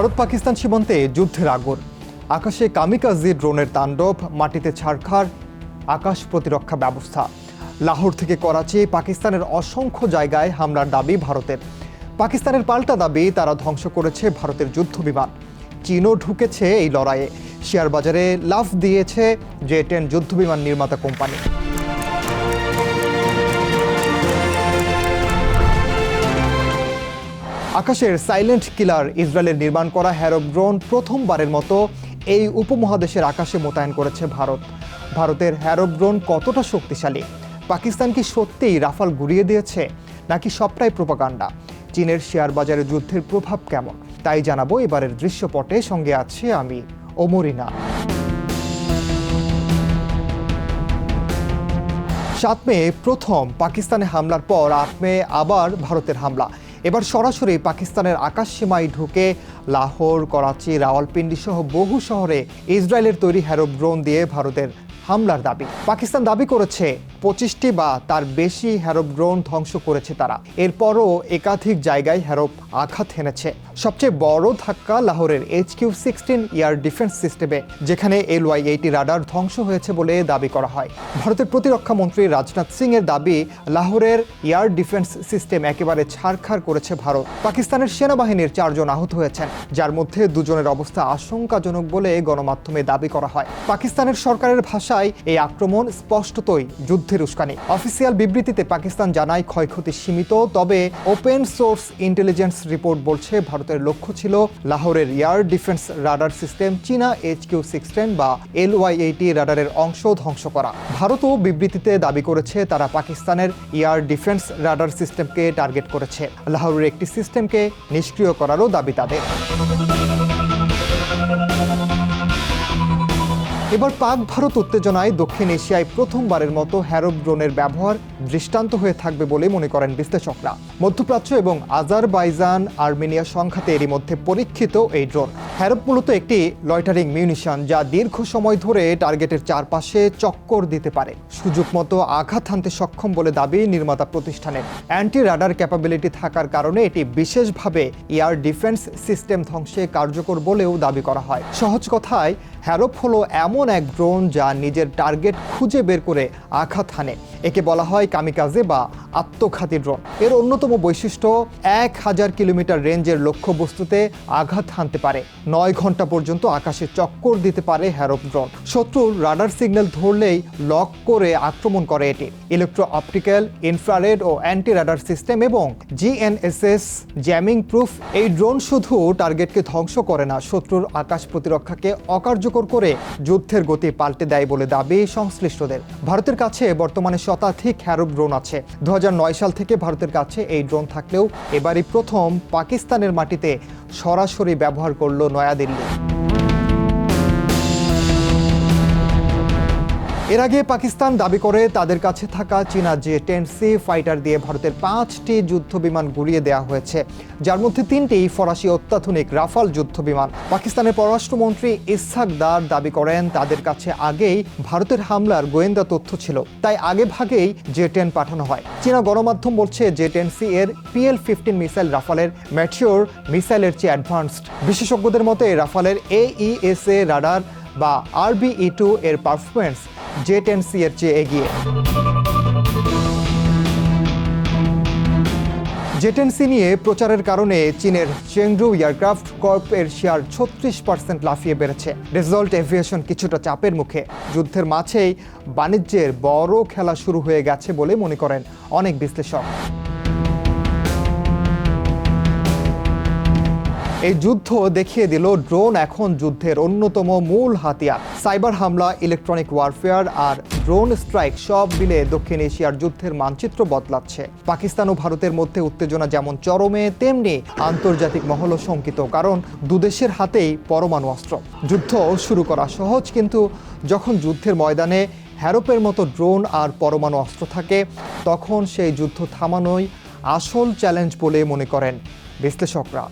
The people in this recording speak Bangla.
ভারত পাকিস্তান সীমান্তে যুদ্ধের আগুন। আকাশে কামিকাজি ড্রোনের তাণ্ডব, মাটিতে ছাড়খাড় আকাশ প্রতিরক্ষা ব্যবস্থা। লাহোর থেকে করাচি, পাকিস্তানের অসংখ্য জায়গায় হামলার দাবি ভারতের। পাকিস্তানের পাল্টা দাবি, তারা ধ্বংস করেছে ভারতের যুদ্ধ বিমান। চীনও ঢুকেছে এই লড়াইয়ে। শেয়ার বাজারে লাফ দিয়েছে জে টেন যুদ্ধ বিমান নির্মাতা কোম্পানি। আকাশের সাইলেন্ট কিলার ইসরায়েলের নির্মাণ করা হ্যারব ড্রোন প্রথমবারের মতো এই উপমহাদেশের আকাশে মোতায়েন করেছে ভারত। ভারতের হ্যারব ড্রোন কতটা শক্তিশালী? পাকিস্তান কি সত্যিই রাফাল গুড়িয়ে দিয়েছে, নাকি সবটাই প্রোপাগান্ডা? চীনের শেয়ার বাজারে যুদ্ধের প্রভাব কেমন? তাই জানাব এবারের দৃশ্যপটে। সঙ্গে আছে আমি, ওমরিনা। সাত মে প্রথম পাকিস্তানে হামলার পর আট মে আবার ভারতের হামলা। এবার সরাসরি পাকিস্তানের আকাশ সীমায় ঢুকে লাহোর, করাচি রাওয়ালপিন্ডি সহ বহু শহরে ইসরায়েলের তৈরি হ্যারো ড্রোন দিয়ে ভারতের হামলার দাবি। পাকিস্তান দাবি করেছে পঁচিশটি বা তার বেশি হ্যারোপ ড্রোন ধ্বংস করেছে তারা। এরপরও একাধিক জায়গায় হ্যারোপ আঘাত হেনেছে। সবচেয়ে বড় ধাক্কা লাহোরের H Q sixteen air defence সিস্টেমে, যেখানে এল ওয়াই এইটি রাডার ধ্বংস হয়েছে বলে দাবি করা হয়। ভারতের প্রতিরক্ষা মন্ত্রী রাজনাথ সিং এর দাবি, লাহোরের এয়ার ডিফেন্স সিস্টেম একেবারে ছাড়খাড় করেছে ভারত। পাকিস্তানের সেনাবাহিনীর চারজন আহত হয়েছেন, যার মধ্যে দুজনের অবস্থা আশঙ্কাজনক বলে গণমাধ্যমে দাবি করা হয়। পাকিস্তানের সরকারের ভাষায় এই আক্রমণ স্পষ্টতই যুদ্ধের উস্কানি। অফিসিয়াল বিবৃতিতে পাকিস্তান জানায় ক্ষয়ক্ষতি সীমিত, তবে ওপেন সোর্স ইন্টেলিজেন্স রিপোর্ট বলছে ভারতের লক্ষ্য ছিল লাহোরের এয়ার ডিফেন্স রাডার সিস্টেম, চীনা এইচ কিউ বা এল ওয়াই রাডারের অংশ ধ্বংস করা। ভারতও বিবৃতিতে দাবি করেছে, তারা পাকিস্তানের এয়ার ডিফেন্স রাডার সিস্টেমকে টার্গেট করেছে। লাহোরের একটি সিস্টেমকে নিষ্ক্রিয় করারও দাবি তাদের। এবার পাক ভারত উত্তেজনায় দক্ষিণ এশিয়ায় প্রথমবারের মতো হ্যারব ড্রোনের ব্যবহার দৃষ্টান্ত হয়ে থাকবে বলে মনে করেন বিশ্লেষকরা। মধ্যপ্রাচ্য এবং আজারবাইজান, আর্মেনিয়া সংঘাতে এরই মধ্যে পরীক্ষিত এই ড্রোন। হ্যারব মূলত একটি লয়টারিং মিউনিশন যা দীর্ঘ সময় ধরে টার্গেটের চারপাশে চক্কর দিতে পারে। সুযোগ মতো আঘাত হানতে সক্ষম বলে দাবি নির্মাতা প্রতিষ্ঠানের। অ্যান্টি রাডার ক্যাপাবিলিটি থাকার কারণে এটি বিশেষভাবে এয়ার ডিফেন্স সিস্টেম ধ্বংসে কার্যকর বলেও দাবি করা হয়। সহজ কথায় হ্যারোপ হলো এমন এক ড্রোন যা নিজের টার্গেট খুঁজে বের করে আঘাত হানে। একে বলা হয় কামিকাজে বা আত্মঘাতী ড্রোন। এর অন্যতম বৈশিষ্ট্য, এক হাজার কিলোমিটার রেঞ্জের লক্ষ্যবস্তুতে আঘাত হানতে পারে। নয় ঘণ্টা পর্যন্ত আকাশে চক্কর দিতে পারে হ্যারোপ ড্রোন। শত্রুর রাডার সিগন্যাল ধরলেই লক করে আক্রমণ করে এটি। ইলেকট্রো অপটিক্যাল ইনফ্রারেড ও অ্যান্টি রাডার সিস্টেম এবং জিএনএসএস জ্যামিং প্রুফ এই ড্রোন শুধু টার্গেটকে ধ্বংস করে না, শত্রুর আকাশ প্রতিরক্ষাকে অকার্যকর করে যুদ্ধের গতি পাল্টে দেয় বলে দাবি সংশ্লিষ্টদের। ভারতের কাছে বর্তমানে শতাধিক হ্যারো ড্রোন আছে। দু হাজার নয় সাল থেকে ভারতের কাছে এই ড্রোন থাকলেও এবারই প্রথম পাকিস্তানের মাটিতে সরাসরি ব্যবহার করল নয়াদিল্লি। এর আগে পাকিস্তান দাবি করে তাদের কাছে থাকা চীনা যে টেন সি ফাইটার দিয়ে ভারতের পাঁচটি যুদ্ধ বিমান গুড়িয়ে দেওয়া হয়েছে, যার মধ্যে তিনটি ফরাসি অত্যাধুনিক রাফাল যুদ্ধ বিমান। পাকিস্তানের পররাষ্ট্রমন্ত্রী ইসহাক দার দাবি করেন, তাদের কাছে আগেই ভারতের হামলার গোয়েন্দা তথ্য ছিল, তাই আগে ভাগেই জে টেন পাঠানো হয়। চীনা গণমাধ্যম বলছে জে টেন সি এর পিএল ফিফটিন মিসাইল রাফালের ম্যাচিওর মিসাইলের চেয়ে অ্যাডভান্সড। বিশেষজ্ঞদের মতে, রাফালের এইএসএ রাডার বা আরবিই টু এর পারফরমেন্স জে টেন সি এর চেয়ে এগিয়ে। জেটেন্সি নিয়ে প্রচারের কারণে চীনের চেংডু এয়ারক্রাফট কর্প এর শেয়ার ছত্রিশ পার্সেন্ট লাফিয়ে বেড়েছে। রেজল্ট এভিয়েশন কিছুটা চাপের মুখে। যুদ্ধের মাঝেই বাণিজ্যের বড় খেলা শুরু হয়ে গেছে বলে মনে করেন অনেক বিশ্লেষক। এই যুদ্ধ দেখিয়ে দিল ড্রোন এখন যুদ্ধের অন্যতম মূল হাতিয়ার। সাইবার হামলা ইলেকট্রনিক ওয়ারফেয়ার আর ড্রোন স্ট্রাইক সব মিলে দক্ষিণ এশিয়ার যুদ্ধের মানচিত্র বদলাচ্ছে। পাকিস্তান ও ভারতের মধ্যে উত্তেজনা যেমন চরমে, তেমনি আন্তর্জাতিক মহলও শঙ্কিত, কারণ দুদেশের হাতেই পরমাণু অস্ত্র। যুদ্ধ শুরু করা সহজ, কিন্তু যখন যুদ্ধের ময়দানে হ্যারোপের মতো ড্রোন আর পরমাণু অস্ত্র থাকে, তখন সেই যুদ্ধ থামানোই আসল চ্যালেঞ্জ বলে মনে করেন বিশ্লেষকরা।